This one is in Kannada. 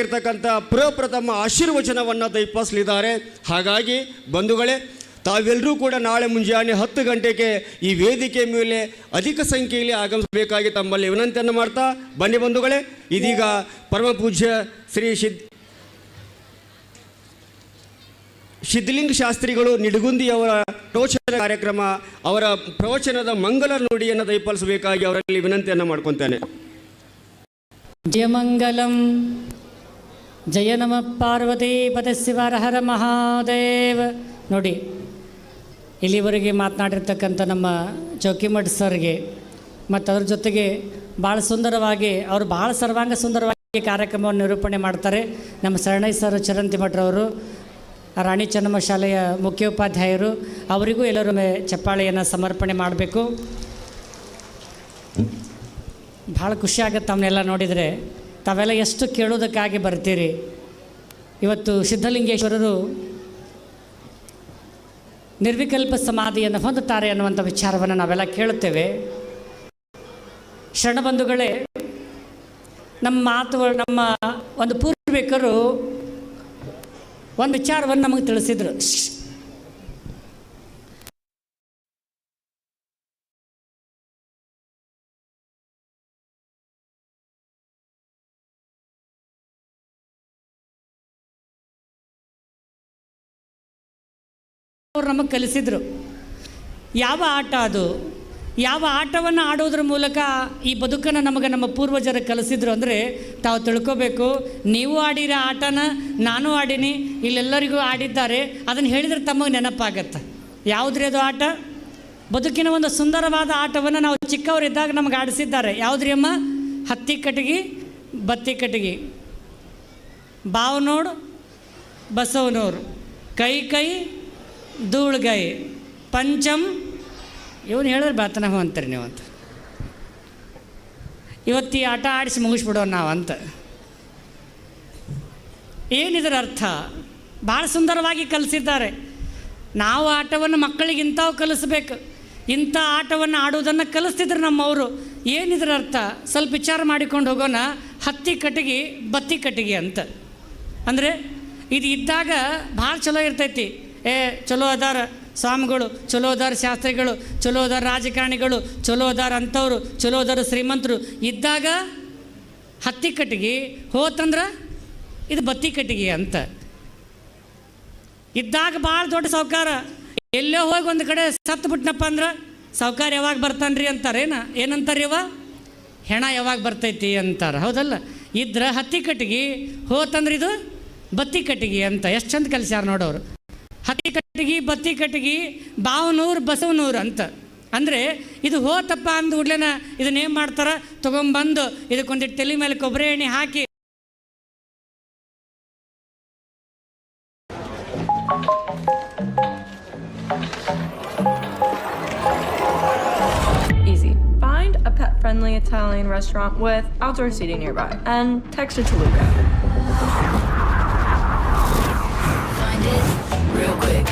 ಇರ್ತಕ್ಕಂಥ ಪ್ರಪ್ರಥಮ ಆಶೀರ್ವಚನವನ್ನು ದಯಪಾಸಲಿದ್ದಾರೆ ಹಾಗಾಗಿ ಬಂಧುಗಳೇ ತಾವೆಲ್ಲರೂ ಕೂಡ ನಾಳೆ ಮುಂಜಾನೆ ಹತ್ತು ಗಂಟೆಗೆ ಈ ವೇದಿಕೆ ಮೇಲೆ ಅಧಿಕ ಸಂಖ್ಯೆಯಲ್ಲಿ ಆಗಮಿಸಬೇಕಾಗಿ ತಮ್ಮಲ್ಲಿ ವಿನಂತಿಯನ್ನು ಮಾಡ್ತಾ ಬನ್ನಿ ಬಂಧುಗಳೇ. ಇದೀಗ ಪರಮ ಪೂಜ್ಯ ಶ್ರೀ ಸಿದ್ ಸಿದ್ಧಲಿಂಗ ಶಾಸ್ತ್ರಿಗಳು ನಿಡಗುಂದಿಯವರ ಪ್ರವಚನ ಕಾರ್ಯಕ್ರಮ, ಅವರ ಪ್ರವಚನದ ಮಂಗಲ ನುಡಿಯನ್ನು ದಯಪಾಲಿಸಬೇಕಾಗಿ ಅವರಲ್ಲಿ ವಿನಂತಿಯನ್ನು ಮಾಡ್ಕೊತೇನೆ. ಜಯಮಂಗಲಂ. ಜಯ ನಮ ಪಾರ್ವತಿ ಪದಶಿವರ ಹರ ಮಹಾದೇವ. ನೋಡಿ, ಇಲ್ಲಿವರೆಗೆ ಮಾತನಾಡಿರ್ತಕ್ಕಂಥ ನಮ್ಮ ಚೌಕಿಮಠ ಸರ್ಗೆ, ಮತ್ತು ಅದ್ರ ಜೊತೆಗೆ ಭಾಳ ಸುಂದರವಾಗಿ, ಅವರು ಭಾಳ ಸರ್ವಾಂಗ ಸುಂದರವಾಗಿ ಕಾರ್ಯಕ್ರಮವನ್ನು ನಿರೂಪಣೆ ಮಾಡ್ತಾರೆ. ನಮ್ಮ ಶರಣೈ ಸರ್ ಚರಂತಿ ಭಟ್ರವರು ರಾಣಿ ಚೆನ್ನಮ್ಮ ಶಾಲೆಯ ಮುಖ್ಯೋಪಾಧ್ಯಾಯರು, ಅವರಿಗೂ ಎಲ್ಲರೂ ಚಪ್ಪಾಳೆಯನ್ನು ಸಮರ್ಪಣೆ ಮಾಡಬೇಕು. ಭಾಳ ಖುಷಿ ಆಗುತ್ತೆ ಅವನ್ನೆಲ್ಲ ನೋಡಿದರೆ. ತಾವೆಲ್ಲ ಎಷ್ಟು ಕೇಳೋದಕ್ಕಾಗಿ ಬರ್ತೀರಿ? ಇವತ್ತು ಸಿದ್ಧಲಿಂಗೇಶ್ವರರು ನಿರ್ವಿಕಲ್ಪ ಸಮಾಧಿಯನ್ನು ಹೊಂದುತ್ತಾರೆ ಅನ್ನುವಂಥ ವಿಚಾರವನ್ನು ನಾವೆಲ್ಲ ಕೇಳುತ್ತೇವೆ. ಶರಣಬಂಧುಗಳೇ ನಮ್ಮ ಮಾತು, ನಮ್ಮ ಒಂದು ಪೂರ್ವಿಕರು ಒಂದು ವಿಚಾರವನ್ನು ನಮಗೆ ತಿಳಿಸಿದರು. ಅವ್ರು ನಮಗೆ ಕಲಿಸಿದ್ರು. ಯಾವ ಆಟ ಅದು? ಯಾವ ಆಟವನ್ನು ಆಡೋದ್ರ ಮೂಲಕ ಈ ಬದುಕನ್ನು ನಮಗೆ ನಮ್ಮ ಪೂರ್ವಜರು ಕಲಿಸಿದ್ರು ಅಂದರೆ ತಾವು ತಿಳ್ಕೋಬೇಕು, ನೀವು ಆಡಿರೋ ಆಟನ ನಾನು ಆಡೀನಿ, ಇಲ್ಲೆಲ್ಲರಿಗೂ ಆಡಿದ್ದಾರೆ, ಅದನ್ನು ಹೇಳಿದ್ರೆ ತಮಗೆ ನೆನಪಾಗತ್ತೆ. ಯಾವುದ್ರಿ ಅದು ಆಟ? ಬದುಕಿನ ಒಂದು ಸುಂದರವಾದ ಆಟವನ್ನು ನಾವು ಚಿಕ್ಕವರಿದ್ದಾಗ ನಮಗೆ ಆಡಿಸಿದ್ದಾರೆ. ಯಾವುದ್ರಿ ಅಮ್ಮ? ಹತ್ತಿ ಕಟ್ಟಿಗೆ, ಬತ್ತಿ ಕಟ್ಟಿಗೆ. ಬಾವು ನೋಡು ಬಸವನೂರು. ಕೈ ಕೈ ಧೂಳ್ಗೈ. ಪಂಚಮ್ ಇವನು ಹೇಳಿದ್ರೆ ಬಾತನ ಹೋ ಅಂತೀರಿ ನೀವು ಅಂತ ಇವತ್ತು ಈ ಆಟ ಆಡಿಸಿ ಮುಗಿಸ್ಬಿಡೋಣ ನಾವು ಅಂತ ಏನಿದರ ಅರ್ಥ? ಭಾಳ ಸುಂದರವಾಗಿ ಕಲಿಸಿದ್ದಾರೆ. ನಾವು ಆಟವನ್ನು ಮಕ್ಕಳಿಗೆ ಇಂಥವು ಕಲಿಸ್ಬೇಕು. ಇಂಥ ಆಟವನ್ನು ಆಡುವುದನ್ನು ಕಲಿಸ್ತಿದ್ರು ನಮ್ಮವರು. ಏನಿದ್ರ ಅರ್ಥ? ಸ್ವಲ್ಪ ವಿಚಾರ ಮಾಡಿಕೊಂಡು ಹೋಗೋಣ. ಹತ್ತಿ ಕಟ್ಟಿಗೆ, ಬತ್ತಿ ಕಟ್ಟಿಗೆ ಅಂತ. ಅಂದರೆ ಇದು ಇದ್ದಾಗ ಭಾಳ ಚಲೋ ಇರ್ತೈತಿ. ಏ, ಚಲೋ ಅದಾರ ಸ್ವಾಮಿಗಳು, ಚಲೋ ಅದಾರ ಶಾಸ್ತ್ರಿಗಳು, ಚಲೋ ಅದಾರ ರಾಜಕಾರಣಿಗಳು, ಚಲೋ ಅದಾರ ಅಂಥವ್ರು, ಚಲೋ ಅದಾರ ಶ್ರೀಮಂತರು. ಇದ್ದಾಗ ಹತ್ತಿ ಕಟ್ಟಿಗೆ ಹೋತಂದ್ರೆ ಇದು ಬತ್ತಿ ಕಟ್ಟಿಗೆ ಅಂತ. ಇದ್ದಾಗ ಭಾಳ ದೊಡ್ಡ ಸಾವುಕಾರ. ಎಲ್ಲೋ ಹೋಗಿ ಒಂದು ಕಡೆ ಸತ್ತು ಬಿಟ್ನಪ್ಪ ಅಂದ್ರೆ ಸಾವುಕಾರ ಯಾವಾಗ ಬರ್ತಾನ್ರಿ ಅಂತಾರೇನ ಏನಂತಾರೆ ಇವ? ಹೆಣ ಯಾವಾಗ ಬರ್ತೈತಿ ಅಂತಾರೆ. ಹೌದಲ್ಲ? ಇದ್ರೆ ಹತ್ತಿ ಕಟ್ಟಿಗೆ ಹೋತಂದ್ರೆ ಇದು ಬತ್ತಿ ಕಟ್ಟಿಗೆ ಅಂತ. ಎಷ್ಟು ಚಂದ ಕಲಿಸ್ಯಾರ ನೋಡೋರು ಹತ್ತಿ ಕಟ್ಟಿಗೆ ಬತ್ತಿ ಕಟ್ಟಿಗೆ ಬಾವನೂರು ಬಸವನೂರು ಅಂತ ಅಂದರೆ ಇದು ಹೋತಪ್ಪ ಅಂದ ಕೂಡಲೇನ ಇದನ್ನೇನು ಮಾಡ್ತಾರ ತೊಗೊಂಬಂದು ಇದಕ್ಕೊಂದು ತಲೆ ಮೇಲೆ ಕೊಬ್ಬರಿ ಎಣ್ಣೆ ಹಾಕಿ friendly Italian restaurant with outdoor seating nearby and texture to Luca. real quick.